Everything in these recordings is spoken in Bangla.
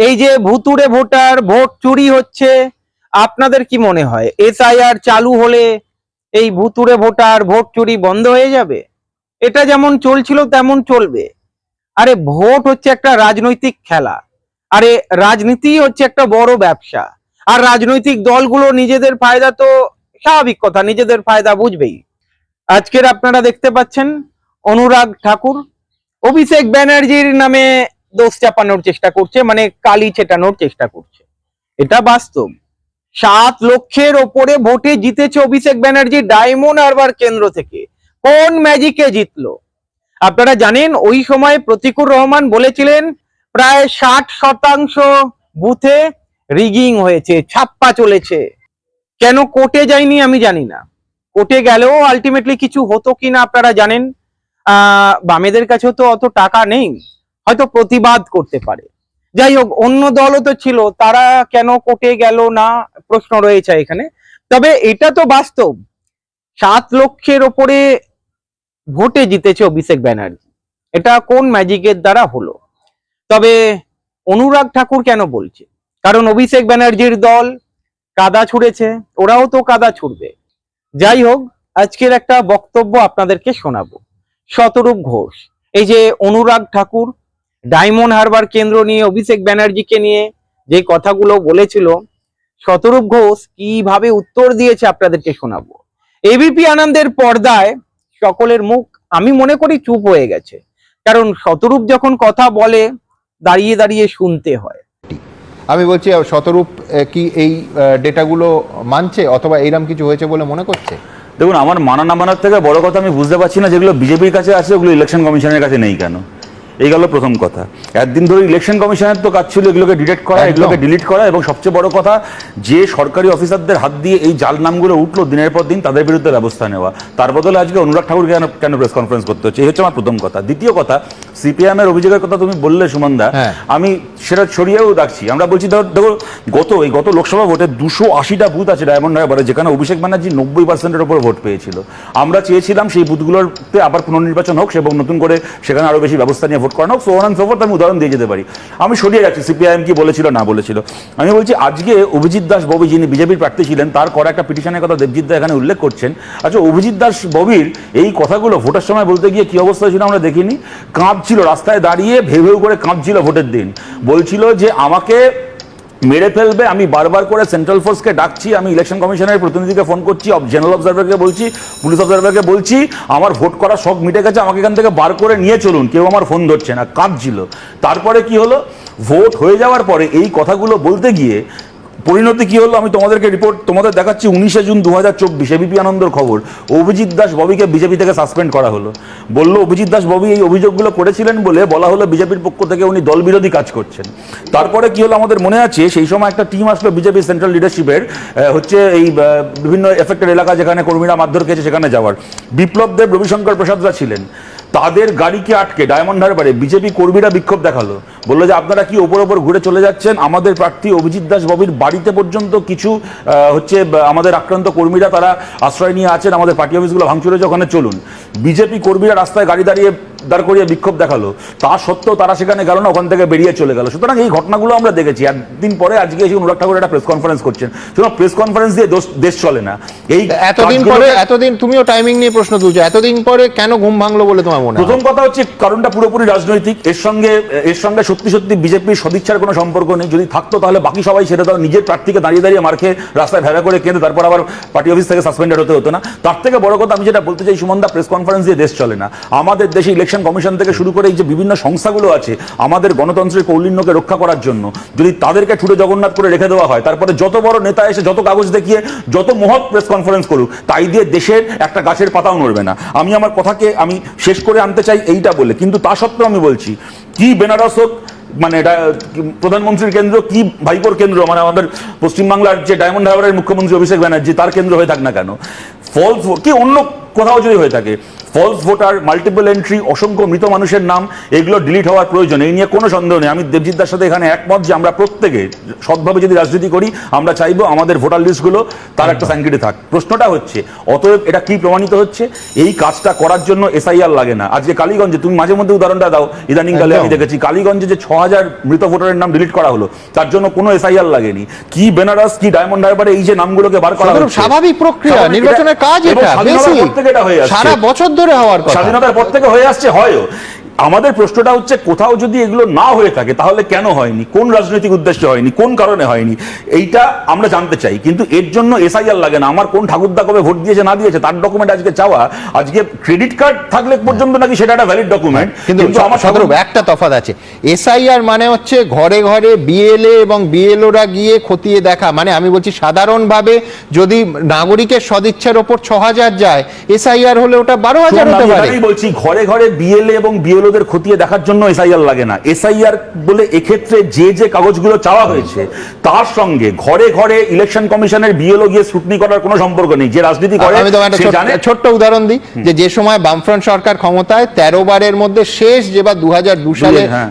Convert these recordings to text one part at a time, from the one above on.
এই যে ভুতুড়ে ভোটার, ভোট চুরি হচ্ছে, আপনাদের কি মনে হয়? এসআইআর চালু হলে এই ভুতুড়ে ভোটার, ভোট চুরি বন্ধ হয়ে যাবে? এটা যেমন চলছিল, তেমন চলবে। আরে ভোট হচ্ছে একটা রাজনৈতিক খেলা। আরে রাজনীতি হচ্ছে একটা বড় ব্যবসা। আর রাজনৈতিক দলগুলো নিজেদের ফায়দা তো স্বাভাবিক কথা, নিজেদের ফায়দা বুঝবেই। আজকের আপনারা দেখতে পাচ্ছেন অনুরাগ ঠাকুর, অভিষেক ব্যানার্জির নামে দোষ চাপানোর চেষ্টা করছে মানে কালি ছেটানোর চেষ্টা করছে। এটা বাস্তব। সাত লক্ষের ওপরে ভোটে জিতেছে অভিষেক ব্যানার্জি ডায়মন্ড আরবার কেন্দ্র থেকে। কোন ম্যাজিকে জিতলো? আপনারা জানেন, ওই সময় প্রতিকুর রহমান বলেছিলেন, প্রায় ষাট শতাংশ বুথে রিগিং হয়েছে, ছাপ্পা চলেছে। কেন কোর্টে যায়নি আমি জানি না। কোর্টে গেলেও আলটিমেটলি কিছু হতো কিনা আপনারা জানেন। আহ, বামেদের কাছেও তো অত টাকা নেই। হয়তো প্রতিবাদ করতে পারে। যাই হোক, অন্য দলও তো ছিল, তারা কেন কোর্টে গেল না, প্রশ্ন রয়েছে এখানে। তবে এটা তো বাস্তব। সাত লক্ষের ওপরে ভোটে জিতেছে অভিষেক ব্যানার্জি। এটা কোন ম্যাজিকের দ্বারা হলো? তবে অনুরাগ ঠাকুর কেন বলছে? কারণ অভিষেক ব্যানার্জির দল কাদা ছুঁড়েছে, ওরাও তো কাদা ছুড়বে। যাই হোক, আজকের একটা বক্তব্য আপনাদেরকে শোনাবো। শতরূপ ঘোষ। এই যে অনুরাগ ঠাকুর ডায়মন্ড হারবার কেন্দ্র নিয়ে অভিষেক ব্যানার্জিকে নিয়ে যে কথাগুলো বলেছিল শতরূপ ঘোষ কীভাবে উত্তর দিয়েছে আপনাদেরকে শোনাবো। এবিপি আনন্দের পর্দায় সকলের মুখ আমি মনে করি চুপ হয়ে গেছে। কারণ শতরূপ যখন কথা বলে দাঁড়িয়ে দাঁড়িয়ে শুনতে হয়। আমি বলছি শতরূপ কি এই ডেটাগুলো মানছে অথবা এইরকম কিছু হয়েছে বলে মনে করছে? দেখুন আমার মানা না মানার থেকে বড় কথা আমি বুঝতে পারছি না যেগুলো বিজেপির কাছে আছে ওগুলো ইলেকশন কমিশনের কাছে নেই কেন? এই গেল প্রথম কথা। একদিন ধরে ইলেকশন কমিশনের তো কাজ ছিল এগুলোকে ডিটেক্ট করা এগুলোকে ডিলিট করা এবং সবচেয়ে বড় কথা যে সরকারি অফিসারদের হাত দিয়ে এই জাল নামগুলো উঠল দিনের পর দিন তাদের বিরুদ্ধে ব্যবস্থা নেওয়া। তার বদলে আজকে অনুরাগ ঠাকুর কেন কেন প্রেস কনফারেন্স করতে হচ্ছে? এই হচ্ছে আমার প্রথম কথা। দ্বিতীয় কথা সিপিএম এর অভিযোগের কথা তুমি বললে সুমনদা হ্যাঁ। আমি সেটা ছড়িয়েও রাখছি। আমরা বলছি ধর দেখো গত এই গত লোকসভা ভোটে দুশো আশিটা বুথ আছে ডায়মন্ড হারবারে যেখানে অভিষেক ব্যানার্জি নব্বই পার্সেন্টের উপর ভোট পেয়েছিল। আমরা চেয়েছিলাম সেই বুথগুলোতে আবার পুনর্নির্বাচন হোক এবং নতুন করে সেখানে আরও বেশি ব্যবস্থা নিয়ে ভোট করানো হোক সো অন আমি উদাহরণ দিয়ে যেতে পারি। আমি সরিয়ে রাখছি সিপিআইএম কি বলেছিল, না বলেছিল। আমি বলছি, আজকে অভিজিৎ দাস ববি যিনি বিজেপির প্রার্থী ছিলেন, তার করা একটা পিটিশনের কথা দেবজিৎ দা এখানে উল্লেখ করছেন। আচ্ছা অভিজিৎ দাস ববির এই কথাগুলো ভোটের সময় বলতে গিয়ে কি অবস্থা ছিল আমরা দেখিনি। কাঁদছিল, রাস্তায় দাঁড়িয়ে ভেউ ভেউ করে কাঁদছিল ভোটের দিন। বলছিল যে আমাকে মেরে ফেলবে। আমি বারবার করে সেন্ট্রাল ফোর্সকে ডাকছি, আমি ইলেকশন কমিশনের প্রতিনিধিকে ফোন করছি জেনারেল অবজারভারকে বলছি পুলিশ অবজারভারকে বলছি, আমার ভোট করা শখ মিটে গেছে, আমাকে এখান থেকে বার করে নিয়ে চলুন, কেউ আমার ফোন ধরছে না, কাঁদছিল। তারপরে কি হলো? ভোট হয়ে যাওয়ার পরে এই কথাগুলো বলতে গিয়ে পরিণতি কি হলো? আমি তোমাদেরকে রিপোর্ট তোমাদের দেখাচ্ছি উনিশে জুন দু হাজার চব্বিশ এবিপি আনন্দর খবর। অভিজিৎ দাস ববিকে বিজেপি থেকে সাসপেন্ড করা হলো। বলল, অভিজিৎ দাস ববি এই অভিযোগগুলো করেছিলেন বলে বলা হলো বিজেপির পক্ষ থেকে উনি দল বিরোধী কাজ করছেন। তারপরে কি হলো আমাদের মনে আছে? সেই সময় একটা টিম আসলো বিজেপি সেন্ট্রাল লিডারশিপের হচ্ছে এই বিভিন্ন এফেক্টেড এলাকা যেখানে কর্মীরা মারধর খেয়েছে সেখানে যাওয়ার। বিপ্লব দেব রবিশঙ্কর প্রসাদরা ছিলেন। তাদের গাড়িকে আটকে ডায়মন্ড হারবারে বিজেপি কর্মীরা বিক্ষোভ দেখাল। বলল যে, আপনারা কি ওপর ওপর ঘুরে চলে যাচ্ছেন? আমাদের প্রার্থী অভিজিৎ দাস ববির বাড়িতে পর্যন্ত কিছু হচ্ছে আমাদের আক্রান্ত কর্মীরা তারা আশ্রয় নিয়ে আছেন, আমাদের পার্টি অফিসগুলো ভাঙচুরে ওখানে চলুন। বিজেপি কর্মীরা রাস্তায় গাড়ি দাঁড়িয়ে দাঁড় করিয়ে বিক্ষোভ দেখাল। তা সত্ত্বেও তারা সেখানে গেল না ওখান থেকে বেরিয়ে চলে গেল। সুতরাং এই ঘটনাগুলো আমরা দেখেছি। একদিন পরে আজকে এসে অনুরাগ ঠাকুর একটা প্রেস কনফারেন্স করছেন। সুতরাং প্রেস কনফারেন্স দিয়ে দেশ চলে না। এই এতদিন পরে এতদিন তুমিও টাইমিং নিয়ে প্রশ্ন তুলছো। এতদিন পরে কেন ঘুম ভাঙলো বলে তোমার মনে প্রথম কথা হচ্ছে কারণটা পুরোপুরি রাজনৈতিক। এর সঙ্গে এর সঙ্গে সত্যি সত্যি বিজেপির সদিচ্ছার কোনো সম্পর্ক নেই। যদি থাকতো তাহলে বাকি সবাই সেটা তারা নিজের প্রার্থীকে দাঁড়িয়ে দাঁড়িয়ে মার খেয়ে রাস্তায় ভেড়া করে কেঁদে তারপর আবার পার্টি অফিস থেকে সাসপেন্ডেড হতে হতো না। তার থেকে বড় কথা আমি যেটা বলতে চাই সুমনদা প্রেস কনফারেন্স দিয়ে দেশ চলে না। আমাদের দেশে ইলেকশন কমিশন থেকে শুরু করে এই যে বিভিন্ন সংস্থাগুলো আছে, আমাদের গণতন্ত্রের কৌলিন্যকে রক্ষা করার জন্য, যদি তাদেরকে ঠুটে জগন্নাথ করে রেখে দেওয়া হয়, তারপরে যত বড় নেতা এসে যত কাগজ দেখিয়ে, যত মহৎ প্রেস কনফারেন্স করুক, তাই দিয়ে দেশের একটা গাছের পাতাও নড়বে না। আমি আমার কথাকে আমি শেষ করে আনতে চাই এইটা বলে, কিন্তু তা সত্ত্বেও আমি বলছি, কি বেনারস হোক মানে প্রধানমন্ত্রীর কেন্দ্র, কি ভাইপোর কেন্দ্র মানে আমাদের পশ্চিমবাংলার যে ডায়মন্ড হারবারের মুখ্যমন্ত্রী অভিষেক ব্যানার্জি, তার কেন্দ্র হয়ে থাক না কেন। ফল কি অন্য কোথাও যদি হয়ে থাকে ফলস ভোটার মাল্টিপল এন্ট্রি অসংখ্য মৃত মানুষের নাম এগুলো ডিলিট হওয়ার প্রয়োজন এই নিয়ে কোনো সন্দেহ নেই। আমি দেবজিৎদার সাথে এখানে একমত যে আমরা প্রত্যেকে সৎভাবে যদি রাজনীতি করি আমরা চাইব আমাদের ভোটার লিস্টগুলো তার একটা স্যাঙ্কিটি থাক। প্রশ্নটা হচ্ছে অতএব এটা কি প্রমাণিত হচ্ছে? এই কাজটা করার জন্য এসআইআর লাগে না। আজকে কালীগঞ্জে তুমি মাঝে মধ্যে উদাহরণটা দাও। ইদানিং কালে আমি দেখেছি কালীগঞ্জে যে ছ হাজার মৃত ভোটারের নাম ডিলিট করা হলো তার জন্য কোনো এসআইআর লাগেনি। কি বেনারস কি ডায়মন্ড হারবারে এই যে নামগুলোকে বার করা স্বাভাবিক প্রক্রিয়া নির্বাচনের কাজ এটা। সারা বছর ধরে হওয়ার কথা। স্বাধীনতার পর থেকে হয়ে আসছে হয়ও। আমাদের প্রশ্নটা হচ্ছে কোথাও যদি এগুলো না হয়ে থাকে তাহলে কেন হয়নি? কোন রাজনৈতিক উদ্দেশ্যে হয়নি? কোন কারণে হয়নি? এইটা আমরা জানতে চাই। কিন্তু এর জন্য এসআইআর লাগে না। আমার কোন ঠাকুরদা কবে ভোট দিয়েছে না দিয়েছে তার ডকুমেন্ট আজকে চাওয়া আজকে ক্রেডিট কার্ড থাকলে পর্যন্ত নাকি সেটা একটা ভ্যালিড ডকুমেন্ট কিন্তু আমার সদরূপ একটা তফাৎ আছে। এসআইআর মানে হচ্ছে ঘরে ঘরে বিএলএ এবং বিএলওরা গিয়ে খতিয়ে দেখা। মানে আমি বলছি সাধারণভাবে যদি নাগরিকের সদিচ্ছার ওপর ছ হাজার যায় এসআইআর হলে ওটা বারো হাজার হতে পারে। আমি বলছি ঘরে ঘরে বিএলএ এবং বিএলওদের খতিয়ে দেখার জন্য এসআইআর লাগে না। এসআইআর বলে এক্ষেত্রে যে যে কাগজগুলো চাওয়া হয়েছে তার সঙ্গে ঘরে ঘরে ইলেকশন কমিশনের বিএলও গিয়ে স্ক্রুটনি করার কোনো সম্পর্ক নেই। যে রাজনীতি করে আমি তোমার একটা ছোট্ট- উদাহরণ দিই যে যে সময় বামফ্রন্ট সরকার ক্ষমতায় তেরো বারের মধ্যে শেষ যেবার দু হাজার দু সালে হ্যাঁ।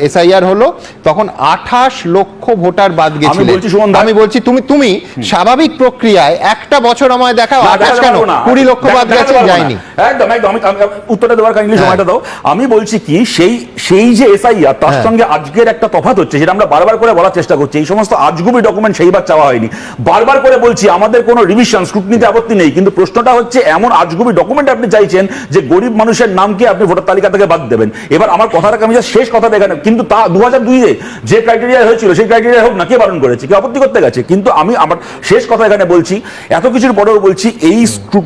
এসআইআর হলো তখন আঠাশ লক্ষ ভোটার বাদ গেছিল। বলছি সুমন আমি বলছি তুমি তুমি স্বাভাবিক প্রক্রিয়ায় একটা বছর আমায় দেখাও না, আঠাশ দেখাতে কেন? পারব না। কুড়ি লক্ষ বাদ গেছে যায়নি। একদম একদম আমি উত্তরটা দেওয়ার কাইন্ডলি হ্যাঁ। সময়টা দাও। আমি বলছি কি সেই সেই যে এসআইআর তার হ্যাঁ। সঙ্গে আজকের একটা তফাৎ হচ্ছে যেটা আমরা বারবার করে বলার চেষ্টা করছি এই সমস্ত আজগুবি ডকুমেন্ট সেইবার চাওয়া হয়নি বারবার করে বলছি আমাদের কোনো রিভিশন স্ক্রুটনিতে আপত্তি নেই কিন্তু প্রশ্নটা হচ্ছে এমন আজগুবি ডকুমেন্ট আপনি চাইছেন যে গরিব মানুষের নামকে আপনি ভোটার তালিকা থেকে বাদ দেবেন এবার আমার কথাটাকে আমি শেষ কথা দেখানো কিন্তু তা দু হাজার দুইয়ে যে ক্রাইটেরিয়া হয়েছিল সেই ক্রাইটেরিয়া হোক না কে বারণ করেছে কে আপত্তি করতে গেছে কিন্তু আমি আমার শেষ কথা এখানে বলছি এত কিছুর পরেও বলছি এই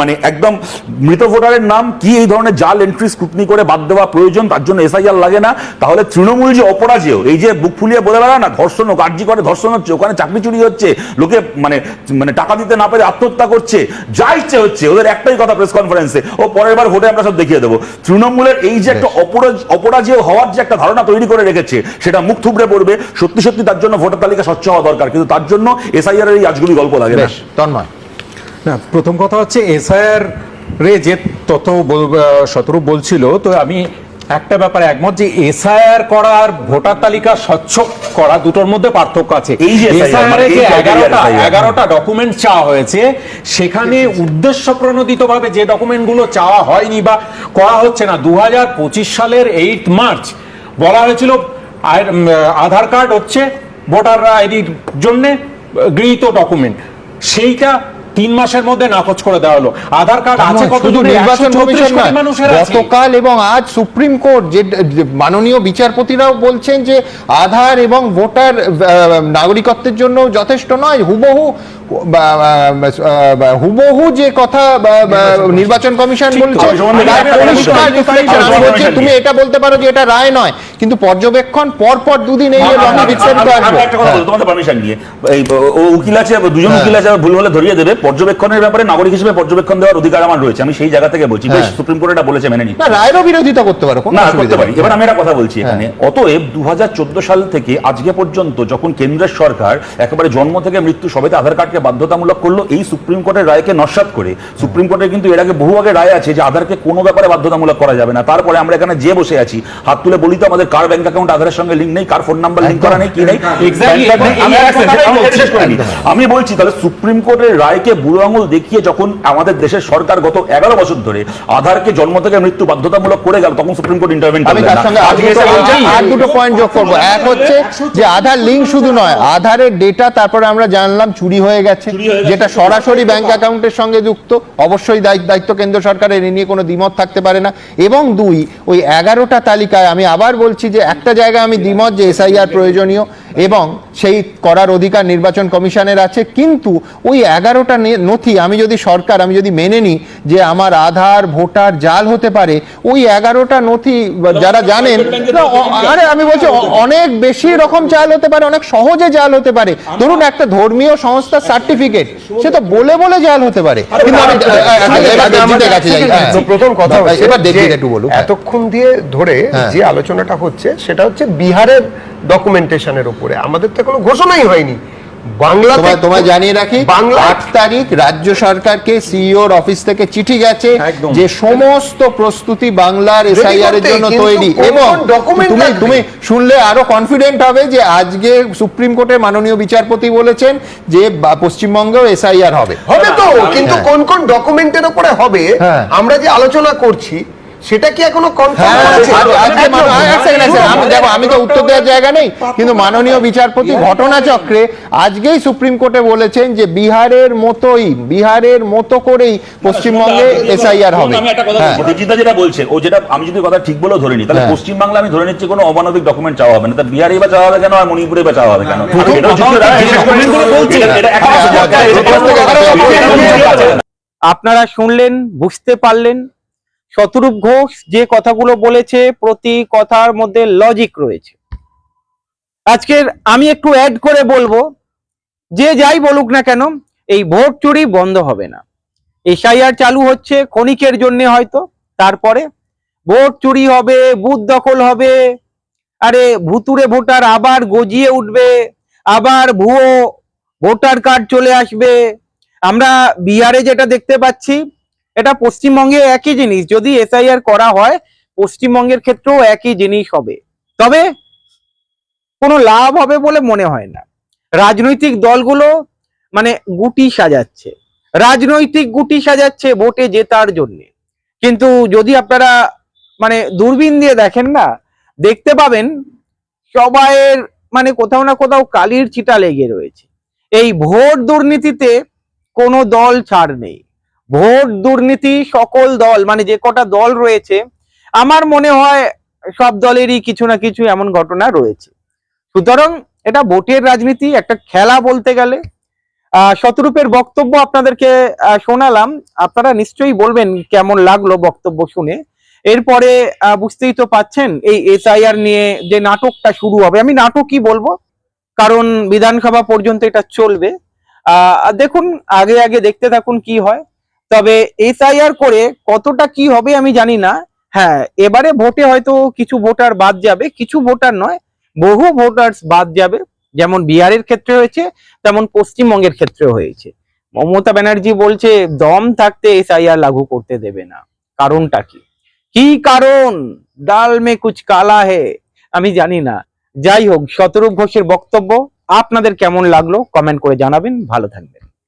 মানে একদম মৃত ভোটারের নাম কি এই ধরনের জাল এন্ট্রি স্ক্রুটনি করে বাদ দেওয়া প্রয়োজন তার জন্য এসআইআর লাগে না। তাহলে তৃণমূল যে অপরাজেয় এই যে বুক ফুলিয়ে বলে বেড়া না ধর্ষণ আর্জি করে ধর্ষণ হচ্ছে ওখানে চাকরি চুরি হচ্ছে লোকে মানে মানে টাকা দিতে না পেরে আত্মহত্যা করছে যা ইচ্ছে হচ্ছে ওদের একটাই কথা প্রেস কনফারেন্সে ও পরের বার ভোটে আমরা সব দেখিয়ে দেবো। তৃণমূলের এই যে একটা অপরাজ অপরাজেয় হওয়ার যে একটা ধারণা তৈরি করে রেখেছে সেটা মুখ থুবড়ে পড়বে সত্যি সত্যি তার জন্য ভোটার তালিকা স্বচ্ছ হওয়া দরকার কিন্তু তার জন্য এসআইআর এর এই আজগুলি গল্প লাগে না। বেশ তন্ময়। না প্রথম কথা হচ্ছে এসআইআর রে যে তত শতরূপ বলছিল তো আমি একটা ব্যাপারে একমত যে এসআইআর করার ভোটার তালিকা স্বচ্ছ করা দুটোর মধ্যে পার্থক্য আছে। এই যে মানে যে এগারোটা এগারোটা ডকুমেন্ট চাওয়া হয়েছে সেখানে উদ্দেশ্য প্রণোদিত ভাবে যে ডকুমেন্টগুলো চাওয়া হয়নি বা করা হচ্ছে না দু হাজার পঁচিশ সালের এইট মার্চ বলা হয়েছিল আধার কার্ড হচ্ছে ভোটার আইডির জন্যে গৃহীত ডকুমেন্ট সেইটা তিন মাসের মধ্যে নাকচ করে দেওয়া হলো। আধার কার্ড আছে শুধু নির্বাচন কমিশন গতকাল এবং আজ সুপ্রিম কোর্ট যে মাননীয় বিচারপতিরাও বলছেন যে আধার এবং ভোটার আহ, নাগরিকত্বের জন্য যথেষ্ট নয় হুবহু হুবহু যে কথা নির্বাচন কমিশন। বলছে তুমি এটা বলতে পারো যে এটা রায় নয় কিন্তু পর্যবেক্ষণ পর পর দুদিন এই তোমাদের পারমিশন নিয়ে। ও উকিল আছে দুজন হ্যাঁ। উকিল আছে ভুল হলে ধরিয়ে দেবে। পর্যবেক্ষণের ব্যাপারে নাগরিক হিসেবে পর্যবেক্ষণ দেওয়ার অধিকার আমার রয়েছে আমি সেই জায়গা থেকে বলছি। হ্যাঁ। সুপ্রিম কোর্ট এটা বলেছে মেনে নি রায়েরও বিরোধিতা করতে পারো না করতে পারি। এবার আমি একটা কথা বলছি এখানে। অতএব দু হাজার চোদ্দ সাল থেকে আজকে পর্যন্ত যখন কেন্দ্রের সরকার একেবারে জন্ম থেকে মৃত্যু সবেতে আধার কার্ডকে বাধ্যতামূলক করল এই সুপ্রিম কোর্টের রায়কে নস্বাত করে। সুপ্রিম কোর্টের কিন্তু এর আগে বহু আগে রায় আছে যে আধারকে কোনো ব্যাপারে বাধ্যতামূলক করা যাবে না। তারপরে আমরা এখানে যে বসে আছি হাত তুলে বলি তো আমাদের কার ব্যাংক অ্যাকাউন্ট আধারের সঙ্গে লিঙ্ক নেই কার ফোন নাম্বার লিঙ্ক করা নেই কি নেই। আমি বলছি। তাহলে সুপ্রিম কোর্টের রায়কে বুড়ো আঙুল দেখিয়ে যখন আমাদের দেশের সরকার গত এগারো বছর ধরে আধারকে জন্ম থেকে মৃত্যু বাধ্যতামূলক করে গেল তখন সুপ্রিম কোর্ট ইন্টারভেন আর দুটো- পয়েন্ট যোগ করব। এক হচ্ছে যে আধার লিঙ্ক শুধু নয় আধারের ডেটা তারপরে আমরা জানলাম চুরি হয়ে গেছে। যেটা সরাসরি ব্যাংক অ্যাকাউন্টের সঙ্গে যুক্ত অবশ্যই দায়িত্ব কেন্দ্র সরকারের এ নিয়ে কোনো দ্বিমত থাকতে পারে না। এবং দুই ওই এগারোটা তালিকায় আমি আবার বলছি যে একটা জায়গায় আমি দ্বিমত যে এসআইআর প্রয়োজনীয় এবং সেই করার অধিকার নির্বাচন কমিশনের আছে কিন্তু ওই এগারোটা নথি আমি যদি সরকার আমি যদি মেনে নিই যে আমার আধার ভোটার জাল হতে পারে ওই এগারোটা নথি যারা জানেন আরে আমি বলছি অনেক বেশি রকম জাল হতে পারে অনেক সহজে জাল হতে পারে। ধরুন একটা ধর্মীয় সংস্থার সার্টিফিকেট সে তো বলে বলে জাল হতে পারে। প্রথম কথা এবার দেবজিৎ একটু বলুন হ্যাঁ। এতক্ষণ দিয়ে ধরে হ্যাঁ। যে আলোচনাটা হচ্ছে সেটা হচ্ছে বিহারের ডকুমেন্টেশনের উপরে আমাদের তো কোনো ঘোষণাই হয়নি তোমায় জানিয়ে রাখি বাংলা- আট তারিখ রাজ্য সরকারকে সিইওর অফিস থেকে চিঠি গেছে যে সমস্ত প্রস্তুতি বাংলার এসআইআর এর জন্য তৈরি এবং তুমি তুমি শুনলে আরও কনফিডেন্ট হবে যে আজকে সুপ্রিম কোর্টের মাননীয় বিচারপতি বলেছেন যে বা- পশ্চিমবঙ্গেও এসআইআর হবে হবে তো কিন্তু হ্যাঁ। কোন কোন ডকুমেন্টের উপরে হবে হ্যাঁ। আমরা যে আলোচনা করছি সেটা কি এখনও হ্যাঁ, মানো- হ্যাঁ, আমি দেখো আমি তো উত্তর দেওয়ার জায়গা নেই কিন্তু মাননীয় বিচারপতি ঘটনাচক্রে আজকেই সুপ্রিম কোর্টে বলেছেন যে বিহারের মতোই বিহারের মতো করেই পশ্চিমবঙ্গে এসআইআর হবে আমি একটা কথা হ্যাঁ। যেটা বলছে ও যেটা আমি যদি কথা ঠিক বলেও ধরে নিই তাহলে হ্যাঁ। পশ্চিমবাংলা আমি ধরে নিচ্ছি কোনো অমানবিক ডকুমেন্ট চাওয়া হবে না তা বিহারে বা চাওয়া হবে কেন আর মণিপুরে বা চাওয়া হবে কেন আপনারা শুনলেন বুঝতে পারলেন শতরূপ ঘোষ যে কথাগুলো বলেছে প্রতি কথার মধ্যে লজিক রয়েছে। আজকের আমি একটু অ্যাড করে বলব, যে যাই বলুক না কেন, এই ভোট চুরি বন্ধ হবে না। এসআইআর চালু হচ্ছে ক্ষণিকের জন্য হয়তো, তারপরে ভোট চুরি হবে, বুথ দখল হবে, আরে ভুতুরে ভোটার আবার গজিয়ে উঠবে, আবার ভুয়ো ভোটার কার্ড চলে আসবে। আমরা বিহারে যেটা দেখতে পাচ্ছি এটা পশ্চিমবঙ্গে একই জিনিস। যদি এসআইআর করা হয়, পশ্চিমবঙ্গের ক্ষেত্রেও একই জিনিস হবে। তবে কোনো লাভ হবে বলে মনে হয় না। রাজনৈতিক দলগুলো মানে গুটি সাজাচ্ছে। রাজনৈতিক গুটি সাজাচ্ছে ভোটে জেতার জন্য। কিন্তু যদি আপনারা মানে দূরবীন দিয়ে দেখেন না, দেখতে পাবেন সবাইয়ের মানে কোথাও না কোথাও কালির চিটা লেগে রয়েছে। এই ভোট দুর্নীতিতে কোনো দল ছাড় নেই। ভোট দুর্নীতি সকল দল মানে যে কটা দল রয়েছে, আমার মনে হয় সব দলেরই কিছু না কিছু এমন ঘটনা রয়েছে। সুতরাং এটা ভোটের রাজনীতি, একটা খেলা বলতে গেলে। শতরূপের বক্তব্য আপনাদেরকে শোনালাম। আপনারা নিশ্চয়ই বলবেন কেমন লাগল বক্তব্য শুনে। এরপরে বুঝতেই তো পাচ্ছেন, এই এসআইআর নিয়ে যে নাটকটা শুরু হবে। আমি নাটকই বলব, কারণ বিধানসভা পর্যন্ত এটা চলবে। দেখুন, আগে আগে দেখতে থাকুন কি হয়। তবে এসআইআর করে কতটা কি হবে আমি জানি না। হ্যাঁ এবারে ভোটে হয়তো কিছু ভোটার বাদ যাবে, কিছু ভোটার নয়, বহু ভোটার বাদ যাবে। যেমন বিহারের ক্ষেত্রে হয়েছে, তেমন পশ্চিমবঙ্গের ক্ষেত্রে হয়েছে। মমতা ব্যানার্জি বলছে, দম থাকতে এসআইআর লাগু করতে দেবে না। কারণটা কি? কি কারণ? ডাল মে কুচ কালা হে? আমি জানি না। যাই হোক, শতরূপ ঘোষের বক্তব্য, আপনাদের কেমন লাগল? কমেন্ট করে জানাবেন। ভালো থাকবেন।